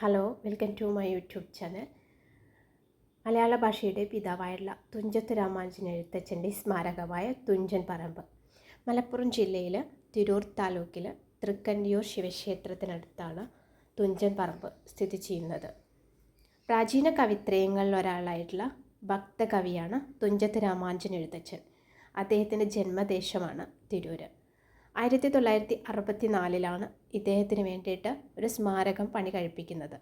Hello welcome to my YouTube channel. മലയാള ഭാഷയുടെ പിതാവായുള്ള തുഞ്ചത്ത് രാമാനുജൻ എഴുത്തച്ഛന്റെ സ്മാരകമായ തുഞ്ചൻ പറമ്പ്. മലപ്പുറം ജില്ലയിൽ തിരൂർ താലൂക്കിൽ തൃക്കണ്ടിയൂർ ശിവക്ഷേത്രത്തിനടുത്താണ് തുഞ്ചൻ പറമ്പ് സ്ഥിതി ചെയ്യുന്നത്. പ്രാചീന കവിത്രയങ്ങളിൽ ഒരാളായിട്ടുള്ള ഭക്തകവിയാണ് തുഞ്ചത്ത് രാമാനുജൻ എഴുത്തച്ഛൻ. അദ്ദേഹത്തിന്റെ ജന്മദേശമാണ് തിരൂര്. ആയിരത്തി തൊള്ളായിരത്തി അറുപത്തി നാലിലാണ് ഇദ്ദേഹത്തിന് വേണ്ടിയിട്ട് ഒരു സ്മാരകം പണി കഴിപ്പിക്കുന്നത്.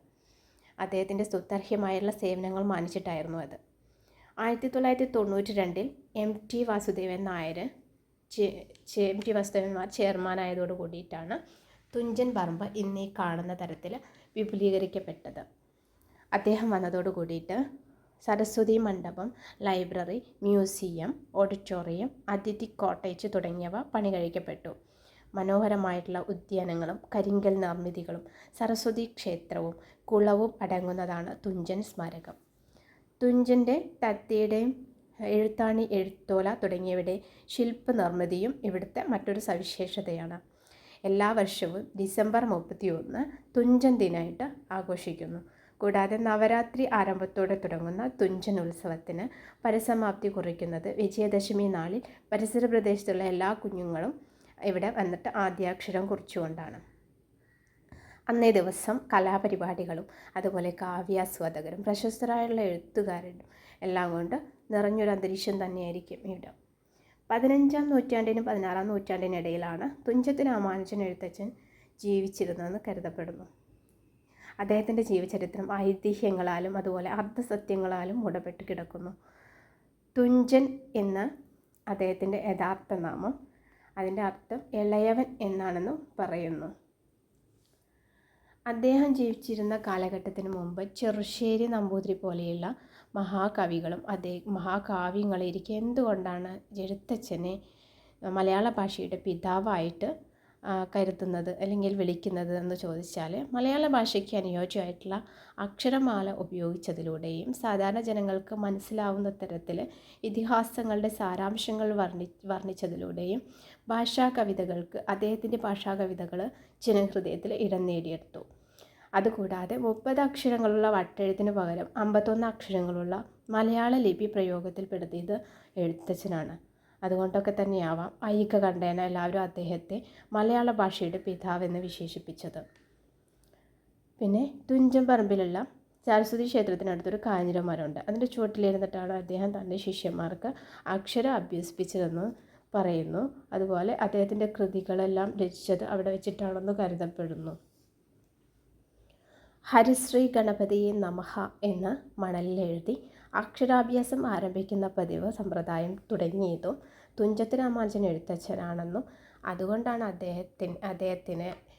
അദ്ദേഹത്തിന്റെ സ്തുത്യർഹ്യമായുള്ള സേവനങ്ങൾ മാനിച്ചിട്ടായിരുന്നു അത്. ആയിരത്തി തൊള്ളായിരത്തി തൊണ്ണൂറ്റി രണ്ടിൽ M T Vasudevan Nair M T വാസുദേവന്മാർ ചെയർമാനായതോട് കൂടിയിട്ടാണ് തുഞ്ചൻ പറമ്പ് ഇന്നീ കാണുന്ന തരത്തിൽ വിപുലീകരിക്കപ്പെട്ടത്. അദ്ദേഹം വന്നതോട് കൂടിയിട്ട് Saraswathi Mandapam library museum auditorium അതിഥി കോട്ടേജ് തുടങ്ങിയവ പണി കഴിക്കപ്പെട്ടു മനോഹരമായിട്ടുള്ള ഉദ്യാനങ്ങളും കരിങ്കൽ നിർമ്മിതികളും സരസ്വതി ക്ഷേത്രവും കുളവും അടങ്ങുന്നതാണ് തുഞ്ചൻ സ്മാരകം. തുഞ്ചന്റെ തത്തയുടെയും എഴുത്താണി എഴുത്തോല തുടങ്ങിയവയുടെ ശില്പ നിർമ്മിതിയും ഇവിടുത്തെ മറ്റൊരു സവിശേഷതയാണ്. എല്ലാ വർഷവും ഡിസംബർ മുപ്പത്തി ഒന്ന് തുഞ്ചൻ ദിനമായിട്ട് ആഘോഷിക്കുന്നു. കൂടാതെ നവരാത്രി ആരംഭത്തോടെ തുടങ്ങുന്ന തുഞ്ചൻ ഉത്സവത്തിന് പരിസമാപ്തി കുറിക്കുന്നത് വിജയദശമി നാളിൽ പരിസര പ്രദേശത്തുള്ള എല്ലാ കുഞ്ഞുങ്ങളും ഇവിടെ വന്നിട്ട് ആദ്യാക്ഷരം കുറിച്ചുകൊണ്ടാണ്. അന്നേ ദിവസം കലാപരിപാടികളും അതുപോലെ കാവ്യാസ്വാദകരും പ്രശസ്തരായുള്ള എഴുത്തുകാരും എല്ലാം കൊണ്ട് നിറഞ്ഞൊരു അന്തരീക്ഷം തന്നെയായിരിക്കും ഇവിടെ. പതിനഞ്ചാം നൂറ്റാണ്ടിനും പതിനാറാം നൂറ്റാണ്ടിനിടയിലാണ് തുഞ്ചത്ത് രാമാനുജൻ എഴുത്തച്ഛൻ ജീവിച്ചിരുന്നതെന്ന് കരുതപ്പെടുന്നു. അദ്ദേഹത്തിന്റെ ജീവചരിത്രം ഐതിഹ്യങ്ങളാലും അതുപോലെ അർദ്ധസത്യങ്ങളാലും മൂടപ്പെട്ട് കിടക്കുന്നു. തുഞ്ചൻ എന്ന അദ്ദേഹത്തിന്റെ യഥാർത്ഥ നാമം അതിന്റെ അർത്ഥം ഇളയവൻ എന്നാണെന്ന് പറയുന്നു. അദ്ദേഹം ജീവിച്ചിരുന്ന കാലഘട്ടത്തിന് മുമ്പ് ചെറുശ്ശേരി നമ്പൂതിരി പോലെയുള്ള മഹാകവികളും അതേ മഹാകാവ്യങ്ങളിരിക്കെ എന്തുകൊണ്ടാണ് എഴുത്തച്ഛനെ മലയാള ഭാഷയുടെ പിതാവായിട്ട് കരുതുന്നത് അല്ലെങ്കിൽ വിളിക്കുന്നത് എന്ന് ചോദിച്ചാൽ മലയാള ഭാഷയ്ക്ക് അനുയോജ്യമായിട്ടുള്ള അക്ഷരമാല ഉപയോഗിച്ചതിലൂടെയും സാധാരണ ജനങ്ങൾക്ക് മനസ്സിലാവുന്ന തരത്തിൽ ഇതിഹാസങ്ങളുടെ സാരാംശങ്ങൾ വർണി വർണിച്ചതിലൂടെയും ഭാഷാ കവിതകൾക്ക് അദ്ദേഹത്തിന്റെ ഭാഷാ കവിതകൾ ജനഹൃദയത്തിൽ ഇടം നേടിയെടുത്തു. അതുകൂടാതെ മുപ്പത് അക്ഷരങ്ങളുള്ള വട്ടെഴുത്തിന് പകരം അമ്പത്തൊന്ന് അക്ഷരങ്ങളുള്ള മലയാള ലിപി പ്രയോഗത്തിൽപ്പെടുത്തിയത് എഴുത്തച്ഛനാണ്. അതുകൊണ്ടൊക്കെ തന്നെയാവാം അയ്യക്ക കണ്ടേന എല്ലാവരും അദ്ദേഹത്തെ മലയാള ഭാഷയുടെ പിതാവെന്ന് വിശേഷിപ്പിച്ചത്. പിന്നെ തുഞ്ചൻ പറമ്പിലുള്ള സരസ്വതി ക്ഷേത്രത്തിനടുത്തൊരു കാഞ്ഞിരമരമുണ്ട് അതിന്റെ ചുവട്ടിലിരുന്നിട്ടാണ് അദ്ദേഹം തന്റെ ശിഷ്യന്മാർക്ക് അക്ഷരം അഭ്യസിപ്പിച്ചതെന്ന് പറയുന്നു. അതുപോലെ അദ്ദേഹത്തിന്റെ കൃതികളെല്ലാം രചിച്ചത് അവിടെ വെച്ചിട്ടാണെന്ന് കരുതപ്പെടുന്നു. ഹരിശ്രീ ഗണപതിയെ നമഹ എന്ന് മണലിൽ എഴുതി അക്ഷരാഭ്യാസം ആരംഭിക്കുന്ന പതിവ് സമ്പ്രദായം തുടങ്ങിയതും തുഞ്ചത്ത് രാമാനുജൻ എഴുത്തച്ഛനാണെന്നും അതുകൊണ്ടാണ് അദ്ദേഹത്തിന് അദ്ദേഹത്തിന്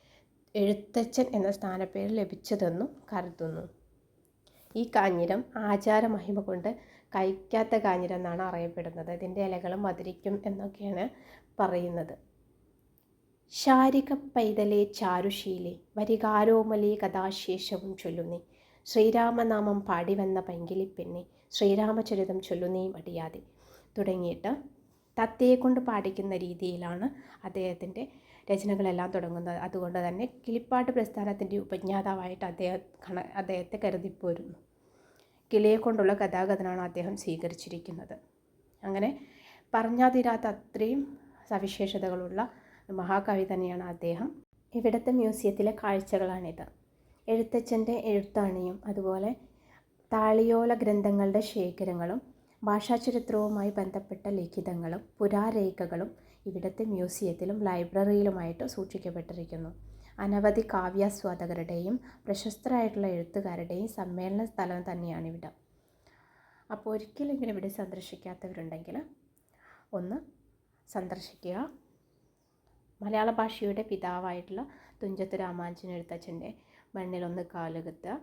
എഴുത്തച്ഛൻ എന്ന സ്ഥാനപ്പേര് ലഭിച്ചതെന്നും കരുതുന്നു. ഈ കാഞ്ഞിരം ആചാരമഹിമ കൊണ്ട് കഴിക്കാത്ത കാഞ്ഞിരം എന്നാണ് അറിയപ്പെടുന്നത്. ഇതിന്റെ ഇലകൾ മധുരിക്കും എന്നൊക്കെയാണ് പറയുന്നത്. ശാരിക പൈതലെ ചാരുശീലെ വരികാരോമലേ കഥാശേഷവും ചൊല്ലുന്നേ. ശ്രീരാമനാമം പാടി വന്ന പൈങ്കിളിപ്പെണ്ണെ ശ്രീരാമചരിതം ചൊല്ലുന്നേയും അടിയാതെ തുടങ്ങിയിട്ട് തത്തയെ കൊണ്ട് പാടിക്കുന്ന രീതിയിലാണ് അദ്ദേഹത്തിന്റെ രചനകളെല്ലാം തുടങ്ങുന്നത്. അതുകൊണ്ട് തന്നെ കിളിപ്പാട്ട് പ്രസ്ഥാനത്തിന്റെ ഉപജ്ഞാതാവായിട്ട് അദ്ദേഹം അദ്ദേഹത്തെ കരുതിപ്പോരുന്നു. കിളിയെ കൊണ്ടുള്ള ഗതാഗതനാണ് അദ്ദേഹം സ്വീകരിച്ചിരിക്കുന്നത്. അങ്ങനെ പറഞ്ഞാൽ തീരാത്ത അത്രയും സവിശേഷതകളുള്ള മഹാകവി തന്നെയാണ് അദ്ദേഹം. ഇവിടുത്തെ മ്യൂസിയത്തിലെ കാഴ്ചകളാണിത്. എഴുത്തച്ഛന്റെ എഴുത്താണിയും അതുപോലെ താളിയോല ഗ്രന്ഥങ്ങളുടെ ശേഖരങ്ങളും ഭാഷാചരിത്രവുമായി ബന്ധപ്പെട്ട ലിഖിതങ്ങളും പുരാരേഖകളും ഇവിടുത്തെ മ്യൂസിയത്തിലും ലൈബ്രറിയിലുമായിട്ട് സൂക്ഷിക്കപ്പെട്ടിരിക്കുന്നു. അനവധി കാവ്യാസ്വാദകരുടെയും പ്രശസ്തരായിട്ടുള്ള എഴുത്തുകാരുടെയും സമ്മേളന സ്ഥലം തന്നെയാണ് ഇവിടെ അപ്പോൾ ഒരിക്കലും ഇങ്ങനെ ഇവിടെ സന്ദർശിക്കാത്തവരുണ്ടെങ്കിൽ ഒന്ന് സന്ദർശിക്കുക. മലയാള ഭാഷയുടെ പിതാവായിട്ടുള്ള തുഞ്ചത്ത് രാമാനുജൻ എഴുത്തച്ഛന്റെ മണ്ണിലൊന്ന് കാലുകുത്തുക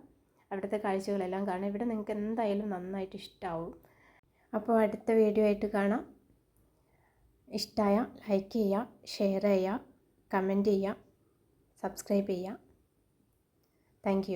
അവിടുത്തെ കാഴ്ചകളെല്ലാം കാണാം. ഇവിടെ നിങ്ങൾക്ക് എന്തായാലും നന്നായിട്ട് ഇഷ്ടമാവും അപ്പോൾ അടുത്ത വീഡിയോ ആയിട്ട് കാണാം. ഇഷ്ടമായ ലൈക്ക് ചെയ്യുക ഷെയർ ചെയ്യുക കമന്റ് ചെയ്യുക സബ്സ്ക്രൈബ് ചെയ്യുക താങ്ക്